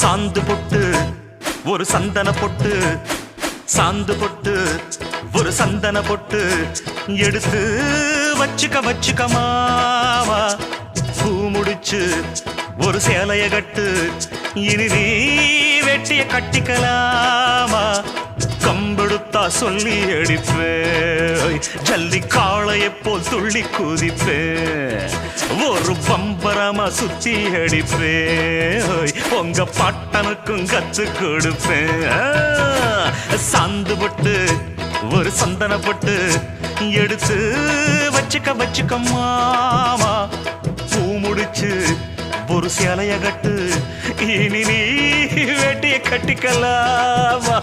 சாந்து பொட்டு ஒரு சந்தன பொட்டு சாந்து பொட்டு ஒரு சந்தன பொட்டு எடுத்து வச்சுக்க வச்சுக்க மாவா பூ முடிச்சு ஒரு சேலைய கட்டு இனி நீ வெட்டிய கட்டிக்கலாமா? கம்பெடுத்தா சொல்லி அடிப்பேன் ஜல்லி காளையை போல் துள்ளி குதிப்பேன் ஒரு பம்பரமா சுத்தி அடிப்பேன் உங்க பட்டனுக்கும் கச்சு கொடுப்பேன். சந்து பட்டு ஒரு சந்தன பட்டு எடுத்து வச்சுக்க வச்சுக்க மாமா. பூ முடிச்சு ஒரு சேலைய கட்டு இனி நீ வேட்டிய கட்டிக்கலாமா?